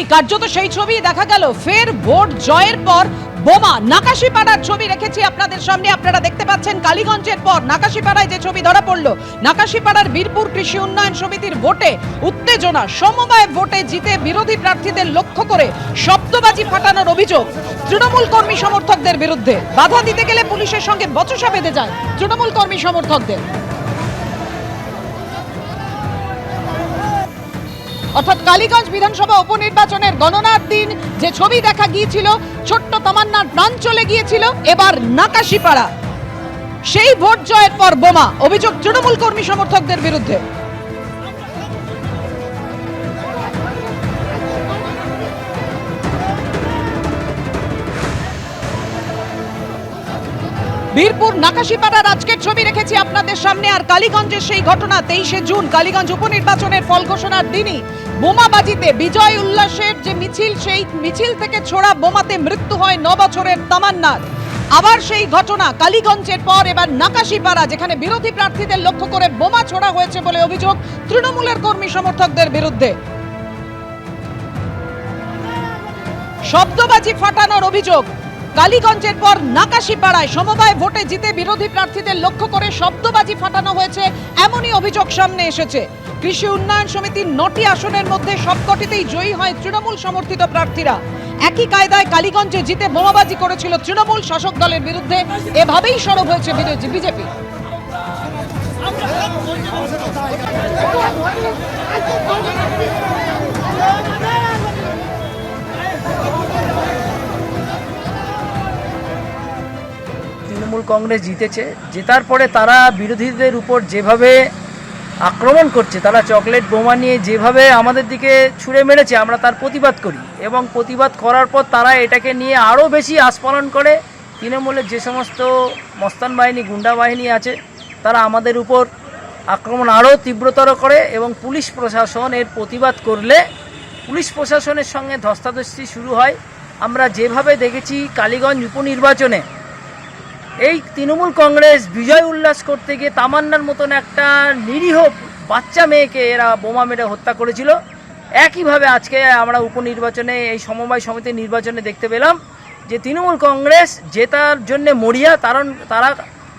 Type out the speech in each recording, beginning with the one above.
সত্যি কার্যত সেই ছবি দেখা গেল। ফের ভোট জয়ের পর বোমা। নাকাশিপাড়ার ছবি রেখেছি আপনাদের সামনে। আপনারা দেখতে পাচ্ছেন কালীগঞ্জের পর নাকাশিপাড়ায় যে ছবি ধরা পড়ল। নাকাশিপাড়ার বীরপুর কৃষি উন্নয়ন সমিতির ভোটে উত্তেজনা। সমবায় ভোটে জিতে বিরোধী প্রার্থীদের লক্ষ্য করে শব্দবাজি ফাটানোর অভিযোগ। তৃণমূল কর্মী সমর্থকদের বিরুদ্ধে। বাধা দিতে গেলে পুলিশের সঙ্গে বচসা বেঁধে যায় তৃণমূল কর্মী সমর্থকদের। অর্থাৎ কালীগঞ্জ বিধানসভা উপনির্বাচনের গণনার দিন যে ছবি দেখা গিয়েছিল, ছোট্ট তামান্নার প্রাণ চলে গিয়েছিল, এবার নাকাশিপাড়া। সেই ভোট জয়ের পর বোমা, অভিযোগ তৃণমূল কর্মী সমর্থকদের বিরুদ্ধে। বীরপুর নাকাশিপাড়ার আজকের ছবি রেখেছি আপনাদের সামনে। আর কালীগঞ্জের সেই ঘটনা, তেইশে জুন, কালীগঞ্জ উপনির্বাচনের ফল ঘোষণার দিনই। বোমাবাজিতে বিজয় উল্লাসের যে মিছিল, সেই মিছিল থেকে ছোড়া বোমাতে মৃত্যু হয় ন বছরের তামান্নার। আবার সেই ঘটনা, কালীগঞ্জের পর এবার নাকাশিপাড়া, যেখানে বিরোধী প্রার্থীদের লক্ষ্য করে বোমা ছোড়া হয়েছে বলে অভিযোগ তৃণমূলের কর্মী সমর্থকদের বিরুদ্ধে। শব্দবাজি ফাটানোর অভিযোগ কালীগঞ্জের পর নাকাশিপাড়ায় সমবায় ভোটে জিতে বিরোধী প্রার্থীদের লক্ষ্য করে শব্দবাজি ফাটানো হয়েছে, এমনই অভিযোগ সামনে এসেছে। কৃষি উন্নয়ন সমিতির নটি আসনের মধ্যে সবকটিতেই জয়ী হয় তৃণমূল সমর্থিত প্রার্থীরা। একই কায়দায় কালীগঞ্জে জিতে বোমাবাজি করেছিল তৃণমূল শাসক দলের বিরুদ্ধে, এভাবেই সরব হয়েছে বিজেপি। তৃণমূল কংগ্রেস জিতেছে, জেতার পরে তারা বিরোধীদের উপর যেভাবে আক্রমণ করছে, তারা চকলেট বোমা নিয়ে যেভাবে আমাদের দিকে ছুঁড়ে মেরেছে, আমরা তার প্রতিবাদ করি। এবং প্রতিবাদ করার পর তারা এটাকে নিয়ে আরও বেশি আস্ফালন করে। তৃণমূলের যে সমস্ত মস্তান বাহিনী, গুন্ডা বাহিনী আছে, তারা আমাদের উপর আক্রমণ আরও তীব্রতর করে এবং পুলিশ প্রশাসন এর প্রতিবাদ করলে পুলিশ প্রশাসনের সঙ্গে ধস্তাধস্তি শুরু হয়। আমরা যেভাবে দেখেছি কালীগঞ্জ উপনির্বাচনে এই তৃণমূল কংগ্রেস বিজয় উল্লাস করতে গিয়ে তামান্নার মতন একটা নিরীহ বাচ্চা মেয়েকে এরা বোমা মেরে হত্যা করেছিল। একইভাবে আজকে আমরা উপনির্বাচনে এই সমবায় সমিতির নির্বাচনে দেখতে পেলাম যে তৃণমূল কংগ্রেস জেতার জন্য মরিয়া কারণ তারা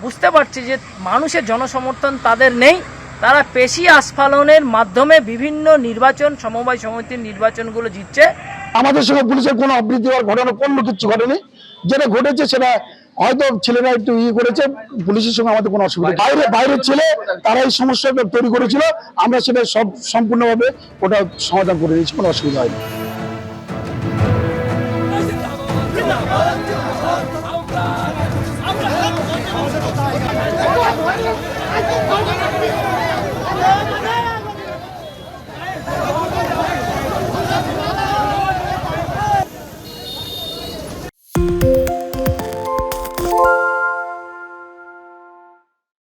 বুঝতে পারছে যে মানুষের জনসমর্থন তাদের নেই। তারা পেশি আস্ফালনের মাধ্যমে বিভিন্ন নির্বাচন, সমবায় সমিতির নির্বাচনগুলো জিতছে। আমাদের সঙ্গে পুলিশের কোনো অবৃত্তি হওয়ার ঘটনা, কোনো কিছু ঘটেনি। যেটা ঘটেছে সেটা হয়তো ছেলেরা একটু ইয়ে করেছে, পুলিশের সঙ্গে আমাদের কোনো অসুবিধা। বাইরে, বাইরের ছেলে তারা এই সমস্যাটা তৈরি করেছিল, আমরা সেটা সব, সম্পূর্ণভাবে ওটা সমাধান করে দিয়েছি, কোনো অসুবিধা হয়নি